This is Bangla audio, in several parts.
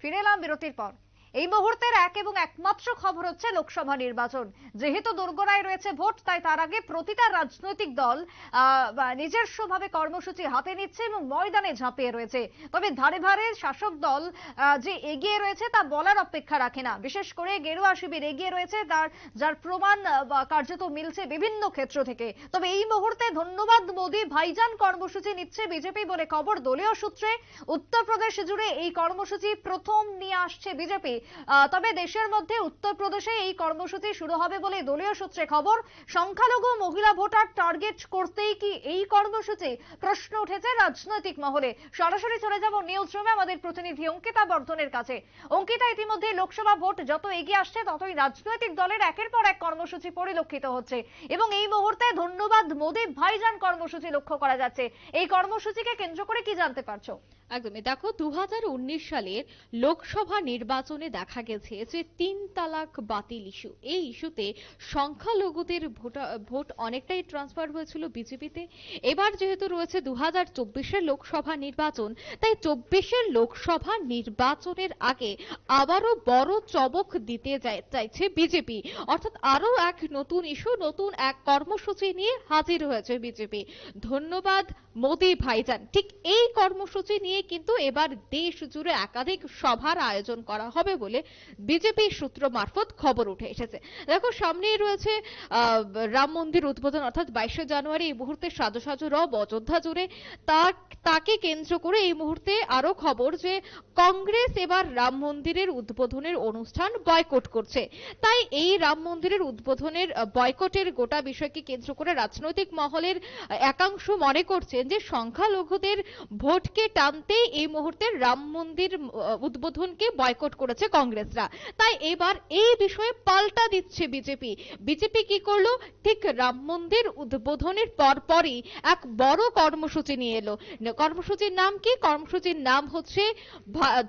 ফিরে এলাম বিরতির পর এই মুহূর্তের এক এবং একমাত্র খবর হচ্ছে লোকসভা নির্বাচন। যেহেতু দোরগোড়ায় রয়েছে ভোট তাই তার আগে প্রতিটা রাজনৈতিক দল আহ, বা নিজস্বভাবে কর্মসূচি হাতে নিচ্ছে এবং ময়দানে ঝাঁপিয়ে রয়েছে। তবে ধারে ধারে শাসক দল যে এগিয়ে রয়েছে তা বলার অপেক্ষা রাখে না। বিশেষ করে গেরুয়া শিবির এগিয়ে রয়েছে তার যার প্রমাণ কার্যত মিলছে বিভিন্ন ক্ষেত্র থেকে। তবে এই মুহূর্তে ধন্যবাদ মোদী ভাইজান কর্মসূচি নিচ্ছে বিজেপি বলে খবর। দলীয় সূত্রে উত্তরপ্রদেশ জুড়ে এই কর্মসূচি প্রথম নিয়ে আসছে বিজেপি। তবে দেশের মধ্যে উত্তরপ্রদেশে এই কর্মসূচি শুরু হবে বলে দলীয় সূত্রে খবর। সংখ্যালঘু মহিলা ভোটার টার্গেট করতেই কি এই কর্মসূচি? প্রশ্ন উঠেছে রাজনৈতিক মহলে। সরাসরি চলে যাব নিউজ রুমে আমাদের প্রতিনিধি অঙ্কিতা বর্ধনের কাছে। অঙ্কিতা ইতিমধ্যে লোকসভা ভোট যত এগিয়ে আসছে, ততই রাজনৈতিক দলের একের পর এক কর্মসূচি পরিলক্ষিত হচ্ছে। এবং এই মুহূর্তে ধন্যবাদ মোদী ভাইজান কর্মসূচি লক্ষ্য করা যাচ্ছে। এই কর্মসূচিকে কেন্দ্র করে কি জানতে পারছ? একদমই দেখো দু হাজার উনিশ সালের লোকসভা নির্বাচনে দেখা গেছে যে তিন তালাক বাতিল ইস্যু। এই ইস্যুতে সংখ্যালঘুদের ভোটা- অনেকটাই ট্রান্সফার হয়েছিল বিজেপিতে। এবার যেহেতু রয়েছে দু হাজার লোকসভা নির্বাচন, তাই চব্বিশের লোকসভা নির্বাচনের আগে আবারও বড় চবক দিতে চাই- চাইছে বিজেপি। অর্থাৎ আরও এক নতুন ইস্যু, নতুন এক কর্মসূচি নিয়ে হাজির হয়েছে বিজেপি। ধন্যবাদ মোদি ভাইজান। ঠিক এই কর্মসূচি নিয়ে কিন্তু এবার দেশ জুড়ে একাধিক সভার আয়োজন করা হবে বলে বিজেপি সূত্র মারফত খবর উঠে এসেছে। দেখো, সামনেই রয়েছে রাম মন্দির উদ্বোধন, অর্থাৎ বাইশে জানুয়ারি এই মুহূর্তে সাজো সাজো রব অযোধ্যা জুড়ে। তার, তাকে কেন্দ্র করে এই মুহূর্তে আরও খবর যে কংগ্রেস এবার রাম মন্দিরের উদ্বোধনের অনুষ্ঠান বয়কট করছে। তাই এই রাম মন্দিরের উদ্বোধনের বয়কটের গোটা বিষয়কে কেন্দ্র করে রাজনৈতিক মহলের একাংশ মনে করছেন যে সংখ্যালঘুদের ভোটকে টানতে এই মুহূর্তে রাম মন্দির উদ্বোধনকে বয়কট করেছে কংগ্রেসরা। তাই এবার এই বিষয়ে পাল্টা দিচ্ছে বিজেপি। বিজেপি কি করল? ঠিক রাম মন্দির উদ্বোধনের পরপরই এক বড় কর্মসূচি নিয়ে এলো। কর্মসূচির নাম কি? কর্মসূচির নাম হচ্ছে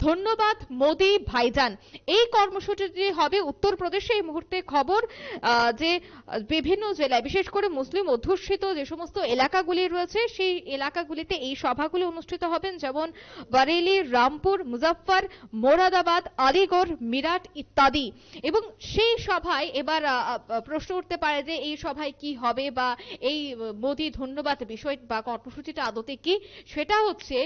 ধন্যবাদ মোদি ভাইজান। এই কর্মসূচিটি হবে উত্তরপ্রদেশে এই মুহূর্তে খবর যে বিভিন্ন জেলায়, বিশেষ করে মুসলিম অধ্যুষিত যে সমস্ত এলাকাগুলি রয়েছে, সেই এলাকাগুলিতে এই সভাগুলি অনুষ্ঠিত হবেন, যেমন বারেলি রামপুর, মুজাফফর, মোরাদাবাদ, আলিগড়, মিরাট ইত্যাদি। এবং সেই সভায় এবার প্রশ্ন উঠতে পারে যে এই সভায় কি হবে বা এই মোদি ধন্যবাদ বিষয় বা কর্মসূচিটা আদতে কি? সেটা হচ্ছে,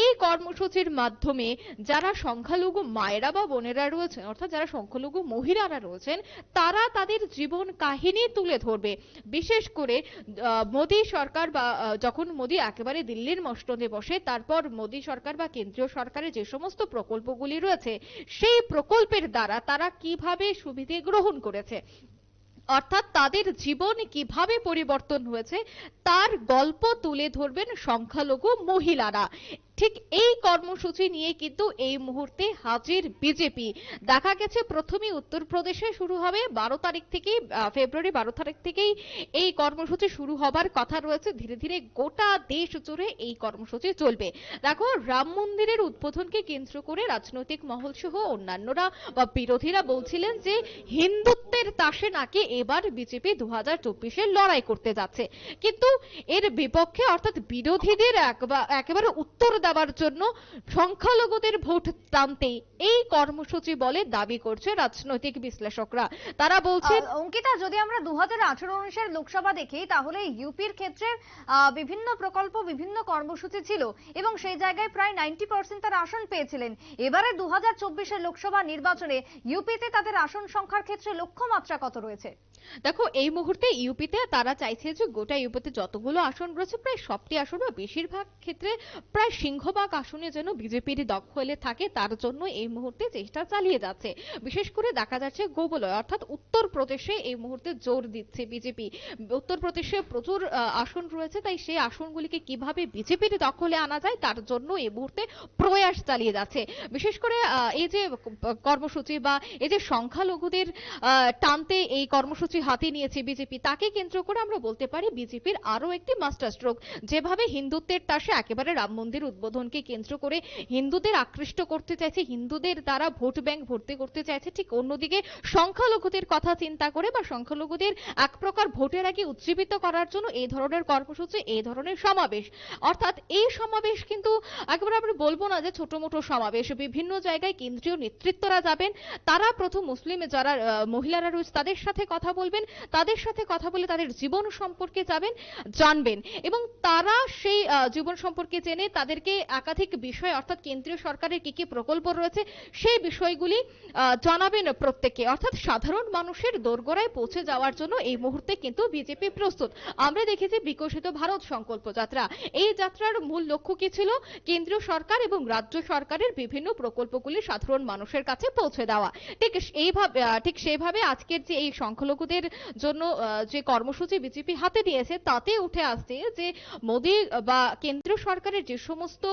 এই কর্মসূচির মাধ্যমে যারা সংখ্যালঘু মায়েরা বা বোনেরা রয়েছেন, অর্থাৎ যারা সংখ্যালঘু মহিলারা রয়েছেন, তারা তাদের জীবন কাহিনী তুলে ধরবে। বিশেষ করে মোদী সরকার বা যখন মোদী একেবারে দিল্লির মসনদে বসে, তারপর মোদী সরকার বা কেন্দ্রীয় সরকারের যে সমস্ত প্রকল্পগুলি রয়েছে, সেই প্রকল্পের দ্বারা তারা কীভাবে সুবিধে গ্রহণ করেছে? অর্থাৎ তাদের জীবন কীভাবে পরিবর্তন হয়েছে, তার গল্প তুলে ধরবেন সংখ্যালঘু মহিলারা। ঠিক এই কর্মসূচি নিয়ে কিন্তু এই মুহূর্তে হাজির বিজেপি। দেখা গেছে প্রথমে উত্তরপ্রদেশে শুরু হবে, বারো তারিখ থেকেই ফেব্রুয়ারি বারো তারিখ থেকেই এই কর্মসূচি শুরু হবার কথা রয়েছে। ধীরে ধীরে গোটা দেশ জুড়ে এই কর্মসূচি চলবে। দেখো, রাম মন্দিরের উদ্বোধনকে কেন্দ্র করে রাজনৈতিক মহল সহ অন্যান্যরা বা বিরোধীরা বলছিলেন যে, হিন্দুত্বের তাসে নাকি এবার বিজেপি দু হাজার চব্বিশে লড়াই করতে যাচ্ছে। কিন্তু এর বিপক্ষে অর্থাৎ বিরোধীদের একবা- একেবারে উত্তর দেওয়ার জন্য সংখ্যালঘুদের ভোট টানতে এই কর্মসূচি বলে দাবি করছে রাজনৈতিক বিশ্লেষকরা। তারা বলছেন আহ, অঙ্কিতা যদি আমরা দু হাজার উনিশের লোকসভা দেখি তাহলে ইউপির ক্ষেত্রে বিভিন্ন প্রকল্প বিভিন্ন কর্মসূচি ছিল এবং সেই জায়গায় প্রায় নাইনটি পার্সেন্ট তারা আসন পেয়েছিলেন। এবারে দু হাজার লোকসভা নির্বাচনে ইউপিতে তাদের আসন সংখ্যার ক্ষেত্রে লক্ষ্যমাত্রা কত রয়েছে? দেখো, এই মুহূর্তে ইউপিতে তারা চাইছে যে গোটা ইউপিতে যতগুলো আসন রয়েছে, প্রায় সবটি আসন বা বেশিরভাগ ক্ষেত্রে প্রায় সিংহভাগ আসনে যেন বিজেপির দখলে থাকে, তার জন্য এই মুহূর্তে চেষ্টা চালিয়ে যাচ্ছে। বিশেষ করে দেখা যাচ্ছে গোবলয়, অর্থাৎ উত্তরপ্রদেশে এই মুহূর্তে জোর দিচ্ছে বিজেপি। উত্তরপ্রদেশে প্রচুর আসন রয়েছে, তাই সেই আসনগুলিকে কীভাবে বিজেপির দখলে আনা যায়, তার জন্য এই মুহূর্তে প্রয়াস চালিয়ে যাচ্ছে। বিশেষ করে এই যে কর্মসূচি বা এই যে সংখ্যালঘুদের টানতে এই কর্মসূচি কর্মসূচি হাতে নিয়েছে বিজেপি। তাকে কেন্দ্র করে আমরা বলতে পারি বিজেপির আরও একটি মাস্টার স্ট্রোক যেভাবে হিন্দুত্বের তাসে একেবারে রাম মন্দির উদ্বোধনকে কেন্দ্র করে হিন্দুদের আকৃষ্ট করতে চাইছে, হিন্দুদের দ্বারা ভোট ব্যাংক ভর্তি করতে চাইছে, ঠিক অন্যদিকে সংখ্যালঘুদের কথা চিন্তা করে বা সংখ্যালঘুদের এক প্রকার ভোটের আগে উজ্জীবিত করার জন্য এই ধরনের কর্মসূচি এই ধরনের সমাবেশ। অর্থাৎ এই সমাবেশ কিন্তু একেবারে আমরা বলব না যে ছোট মোটো সমাবেশ। বিভিন্ন জায়গায় কেন্দ্রীয় নেতৃত্বরা যাবেন। তারা প্রথম মুসলিম যারা মহিলারা রয়েছে তাদের সাথে কথা বলবেন, তাদের সাথে কথা বলে তাদের জীবন সম্পর্কে যাবেন, জানবেন। এবং তারা সেই জীবন সম্পর্কে জেনে তাদেরকে একাধিক বিষয়, অর্থাৎ কেন্দ্রীয় সরকারের কি কি প্রকল্প রয়েছে, সেই বিষয়গুলি জানাবেন প্রত্যেককে। অর্থাৎ সাধারণ মানুষের দোরগোড়ায় পৌঁছে যাওয়ার জন্য এই মুহূর্তে কিন্তু বিজেপি প্রস্তুত। আমরা দেখেছি বিকশিত ভারত সংকল্প যাত্রা। এই যাত্রার মূল লক্ষ্য কি ছিল? কেন্দ্রীয় সরকার এবং রাজ্য সরকারের বিভিন্ন প্রকল্পগুলি সাধারণ মানুষের কাছে পৌঁছে দেওয়া। ঠিক এইভাবে ঠিক সেইভাবে আজকের যে এই সংখ্যালঘুদের জন্য যে কর্মসূচি বিজেপি হাতে নিয়েছে তাতে উঠে আসছে যে মোদী বা কেন্দ্রীয় সরকারের যে সমস্ত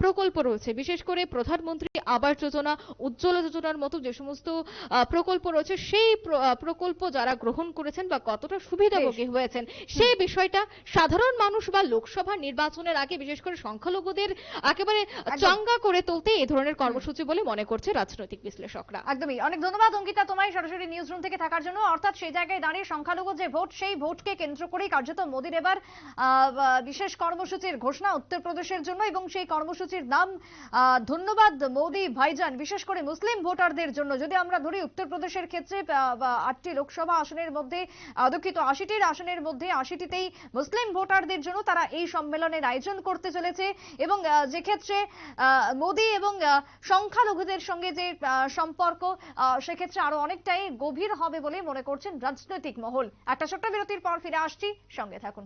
প্রকল্প রয়েছে বিশেষ করে প্রধানমন্ত্রী আবাস যোজনা উজ্জ্বলা যোজনার মতো যে সমস্ত প্রকল্প রয়েছে সেই প্রকল্প যারা গ্রহণ করেছেন বা কতটা সুবিধাভোগী হয়েছেন সেই বিষয়টা সাধারণ মানুষ বা লোকসভা নির্বাচনের আগে বিশেষ করে সংখ্যালঘুদের একেবারে চাঙ্গা করে তুলতে এই ধরনের কর্মসূচি বলে মনে করছে রাজনৈতিক বিশ্লেষকরা। একদমই। অনেক ধন্যবাদ অঙ্কিতা তোমায় সরাসরি নিউজ রুম থেকে থাকার জন্য। অর্থাৎ সেই জায়গায় দাঁড়িয়ে সংখ্যালঘু যে ভোট, সেই ভোটকে কেন্দ্র করেই কার্যত মোদীর এবার বিশেষ কর্মসূচির ঘোষণা উত্তরপ্রদেশের জন্য এবং সেই কর্মসূচির নাম ধন্যবাদ মোদী ভাইজান, বিশেষ করে মুসলিম ভোটারদের জন্য। যদি আমরা ধরি উত্তরপ্রদেশের ক্ষেত্রে আটটি লোকসভা আসনের মধ্যে দুঃখিত আশিটির আসনের মধ্যে আশিটিতেই মুসলিম ভোটারদের জন্য তারা এই সম্মেলনের আয়োজন করতে চলেছে এবং যে ক্ষেত্রে মোদী এবং সংখ্যালঘুদের সঙ্গে যে সম্পর্ক সেক্ষেত্রে আরও অনেকটাই গভীর হবে বলে মনে করছেন রাজনৈতিক মহল। একটা ছোট্ট বিরতির পর ফিরে আসছি। সঙ্গে থাকুন।